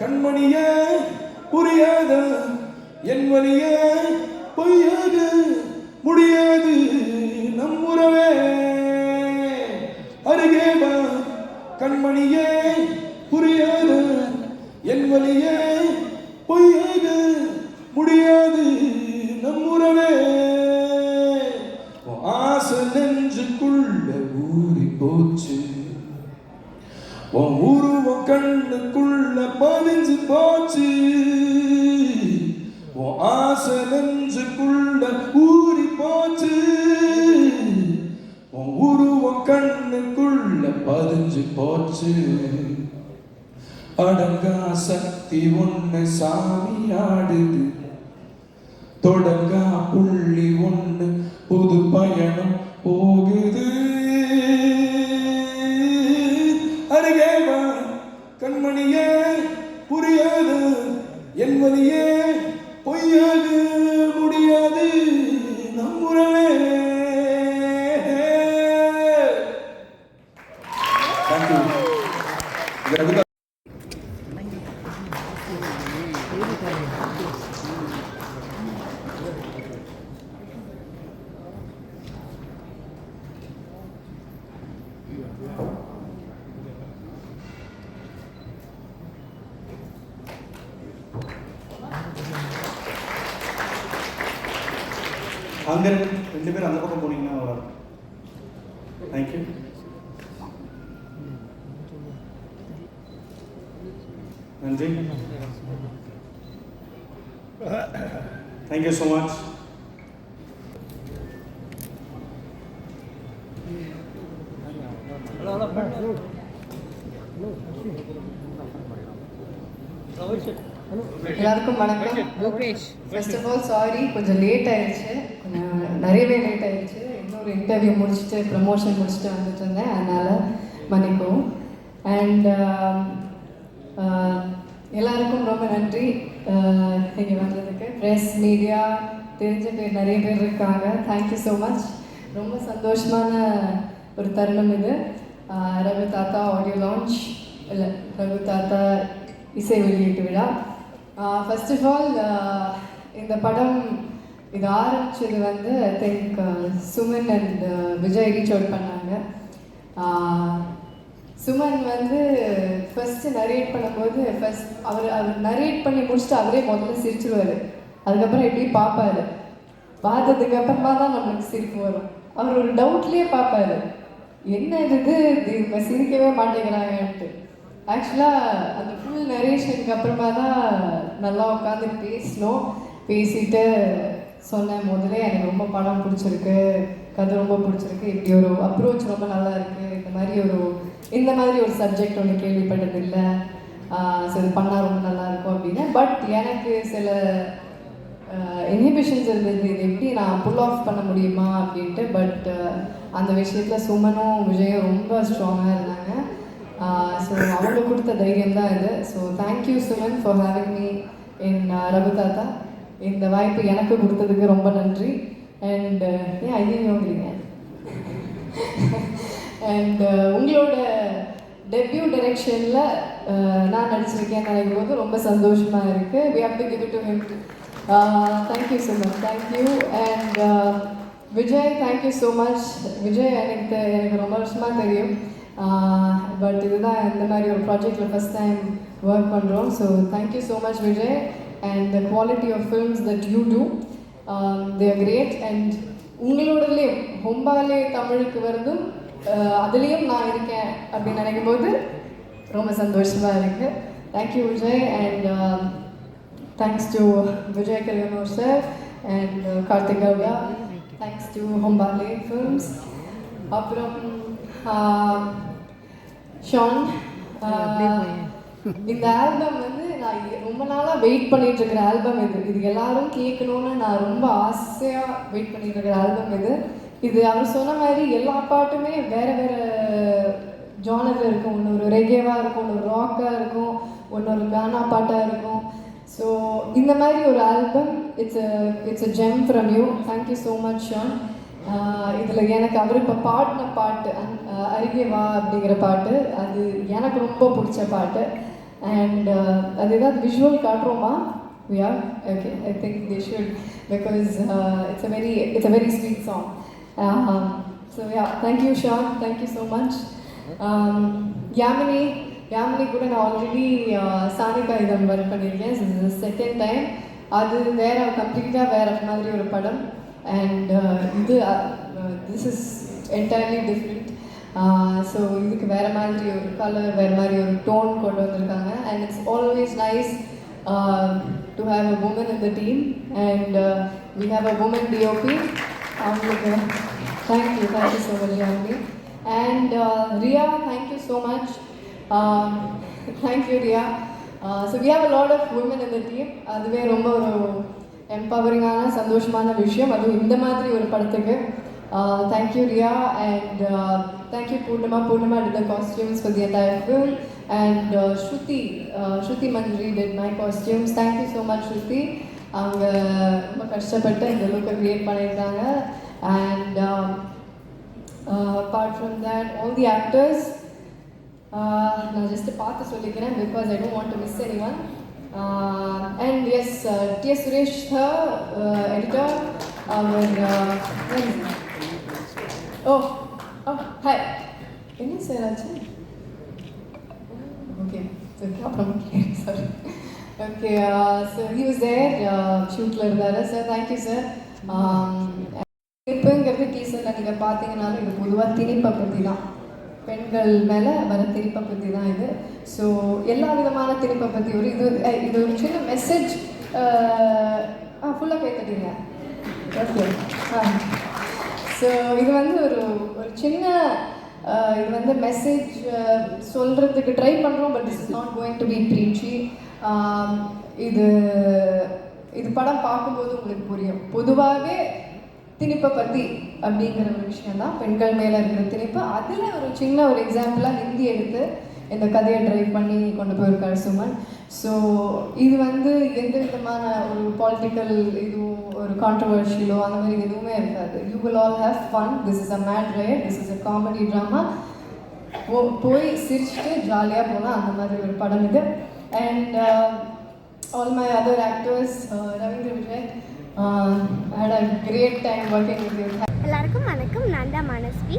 கண்மணிய புரியாத என் வழியே பொய்யாது முடியாது நம் உறவே. அருகே வா கண்மணியே புரியாத என் வழிய பொய்யாக முடியாது நம் உறவே. ஆசை நெஞ்சுக்குள்ள ஊறி போச்சு உன் உருவம் கண்ணுக்குள்ள பதிஞ்சு போச்சு. உன் ஆசை நெஞ்சுக்குள்ள ஊறி போச்சு. உன் உருவம் கண்ணுக்குள்ள பதிஞ்சு போச்சு. அடங்கா சக்தி ஒன்று சாமி ஆடுது. தொடங்கா புள்ளி ஒன்று புது பயணம் அங்க இருக்கு. ரெண்டு பேரும் அந்த பக்கம் போனீங்கன்னா வரும் தேங்க்யூ நன்றி. தேங்க்யூ ஸோ மச் எல்லாருக்கும் வணக்கம். Lokesh first of all sorry கொஞ்சம் லேட் ஆயிடுச்சு நிறையவே லேட் ஆயிடுச்சு. இன்னொரு இன்டர்வியூ முடிச்சுட்டு ப்ரமோஷன் முடிச்சுட்டு வந்துட்டு இருந்தேன். அதனால் மன்னிக்கவும். அண்ட் um, uh, எல்லாருக்கும் ரொம்ப நன்றி. Uh, இங்கே வந்ததுக்கு. ப்ரெஸ் மீடியா தெரிஞ்ச பேர் நிறைய பேர் இருக்காங்க. தேங்க்யூ ஸோ மச் ரொம்ப சந்தோஷமான ஒரு தருணம் இது. Uh, ரகு தாத்தா ஆடியோ லான்ச் இல்லை ரகு தாத்தா இசை வெளியீட்டு விழா. ஃபர்ஸ்ட் ஆஃப் ஆல் இந்த படம் இது ஆரம்பிச்சது வந்து I think uh, Suman and uh, Vijay reach out பண்ணாங்க சுமன் வந்து ஃபஸ்ட்டு நரேட் பண்ணும்போது ஃபர்ஸ்ட் அவர் அவர் நரேட் பண்ணி முடிச்சுட்டு அவரே முதல்ல சிரிச்சிருவார். அதுக்கப்புறம் எப்படி பார்ப்பாரு பார்த்ததுக்கு அப்புறமா தான் நம்மளுக்கு சிரிப்பு வரும். அவர் ஒரு டவுட்லேயே பார்ப்பாரு என்ன இது இது? இவங்க சிரிக்கவே மாட்டேங்கிறாங்கன்ட்டு. ஆக்சுவலாக அந்த ஃபுல் நரேஷனுக்கு அப்புறமா தான் நல்லா உட்காந்து பேசினோம். பேசிட்டு சொன்னேன் முதல்ல எனக்கு ரொம்ப படம் பிடிச்சிருக்கு கதை ரொம்ப பிடிச்சிருக்கு இப்படி ஒரு அப்ரோச் ரொம்ப நல்லா இருக்கு. இந்த மாதிரி ஒரு இந்த மாதிரி ஒரு சப்ஜெக்ட் ஒன்று கேள்விப்பட்டதில்லை. ஸோ இது பண்ணால் ரொம்ப நல்லா இருக்கும் அப்படின்னு. பட் எனக்கு சில இன்ஹிபிஷன்ஸ் இருந்தது. இது எப்படி நான் புல் ஆஃப் பண்ண முடியுமா அப்படின்ட்டு பட் அந்த விஷயத்தில் சுமனும் விஜயும் ரொம்ப ஸ்ட்ராங்காக இருந்தாங்க. ஸோ அவங்க கொடுத்த தைரியம் தான் இது. So thank you Suman for having me in Raghu Thatha. இந்த வாய்ப்பு எனக்கு கொடுத்ததுக்கு ரொம்ப நன்றி. அண்ட் ஏன் ஐயோங்கிறீங்க அண்ட் உங்களோட டெபியூ டைரக்ஷனில் uh, நான் நடிச்சிருக்கேன் நினைக்கும் போது ரொம்ப சந்தோஷமாக இருக்குது we have to give to him thank you so much thank you and Vijay thank you so much Vijay எனக்கு தெ- எனக்கு ரொம்ப வருஷமாக தெரியும். Uh, பட் இதுதான் இந்த மாதிரி ஒரு ப்ராஜெக்டில் ஃபஸ்ட் டைம் ஒர்க் பண்ணுறோம் so thank you so much Vijay and the quality of films that you do they are great and உங்களோடலேயும் ஹொம்பாலே தமிழுக்கு வருதும் uh, அதுலேயும் நான் இருக்கேன் அப்படின்னு நினைக்கும் போது ரொம்ப சந்தோஷமாக இருக்குது thank you Vijay and thanks to Vijay Kalyanar sir and Karthik Gowda thanks to Hombale films அப்புறம் ஆஹ், ஷான் ஆஹ், இந்த ஆல்பம் வந்து நான் ரொம்ப நாளாக வெயிட் பண்ணிட்டு இருக்கிற ஆல்பம் இது இது எல்லாரும் கேட்கணும்னு நான் ரொம்ப ஆசையாக வெயிட் பண்ணிட்டு இருக்கிற ஆல்பம் இது இது அவர் சொன்ன மாதிரி எல்லா பாட்டுமே வேறு வேறு ஜானரில் இருக்கும். ஒன்று ஒரு ரெகேவாக இருக்கும் ஒன்று ஒரு ராக்காக இருக்கும் ஒன்று ஒரு கானா பாட்டாக இருக்கும். ஸோ இந்த மாதிரி ஒரு album it's it's a gem from you thank you so much Shaan இதில் எனக்கு அவர் இப்போ பாடின பாட்டு அருகே வா அப்படிங்கிற பாட்டு அது எனக்கு ரொம்ப பிடிச்ச பாட்டு. அண்ட் அது ஏதாவது விஷுவல் காட்டுறோமா Yeah, okay. I think they should because uh, it's a very it's a very sweet song. Um, so yeah, thank you, Sean. Thank you so much. Um, Yamini, Yamini கூட நான் already சாணி காகிதம் work பண்ணியிருக்கேன் this is second time அது வேற கம்ப்ளீட்டாக வேற மாதிரி ஒரு படம் அண்ட் இது this is entirely different so இதுக்கு வேற மாதிரி ஒரு கலர் வேறு மாதிரி ஒரு டோன் கொண்டு வந்திருக்காங்க. And it's always nice to have a woman in the team and we have a woman DOP அவங்களுக்கு thank you thank you so much Yami and Riya thank you so much thank you Riya so we have a lot of woman in the team அதுவே ரொம்ப ஒரு எம்பவரிங்கான சந்தோஷமான விஷயம். அதுவும் இந்த மாதிரி ஒரு படத்துக்கு. Thank you Riya and thank you Poornima Poornima did the costumes for the entire film. And uh, Shruti uh, Shruti Manjari did my costumes. Thank you so much Shruti. அவங்க ரொம்ப கஷ்டப்பட்டு இந்த லுக்கை க்ரியேட் பண்ணியிருக்காங்க and apart from that all the actors நான் just பார்த்து சொல்லிக்கிறேன் because I don't want to miss anyone and S T S Suresh editor our oh oh hi என்ன சார் ஆச்சு ஓகே அப்புறம் sorry okay sir he was there ஷூட்டில் இருந்தார். Sir thank you sir திணிப்புங்கிறது டீசரில் நீங்கள் பார்த்தீங்கன்னாலும் இது பொதுவாக திணிப்பை பற்றி தான். பெண்கள் மேலே வர திணிப்பை பற்றி தான் இது. ஸோ எல்லா விதமான திணிப்பை பற்றி ஒரு இது இது ஒரு சின்ன மெசேஜ் ஃபுல்லாக கை ஓகே ஆ ஸோ இது வந்து ஒரு ஒரு சின்ன இது வந்து மெசேஜ் சொல்கிறதுக்கு ட்ரை பண்ணுறோம் but is not going to be preachy இது இது படம் பார்க்கும்போது உங்களுக்கு புரியும். பொதுவாகவே திணிப்பை பற்றி அப்படிங்கிற ஒரு விஷயம் தான் பெண்கள் மேலே இருக்கிற திணிப்பு. அதில் ஒரு சின்ன ஒரு எக்ஸாம்பிளாக ஹிந்தி எடுத்து இந்த கதையை ட்ரைவ் பண்ணி கொண்டு போயிருக்காரு சுமன். ஸோ இது வந்து எந்த விதமான ஒரு பாலிட்டிக்கல் இதுவும் ஒரு கான்ட்ரவர்ஷியலோ அந்த மாதிரி எதுவுமே இருக்காது. You will all have fun this is a mad ride this is a comedy drama போ போய் சிரிச்சுட்டு ஜாலியாக போனால் அந்த மாதிரி ஒரு படம் இது. And all my other actors Ravindra Vijay had a great time working with எல்லாருக்கும் வணக்கம். நான் தான் மனஸ்வி.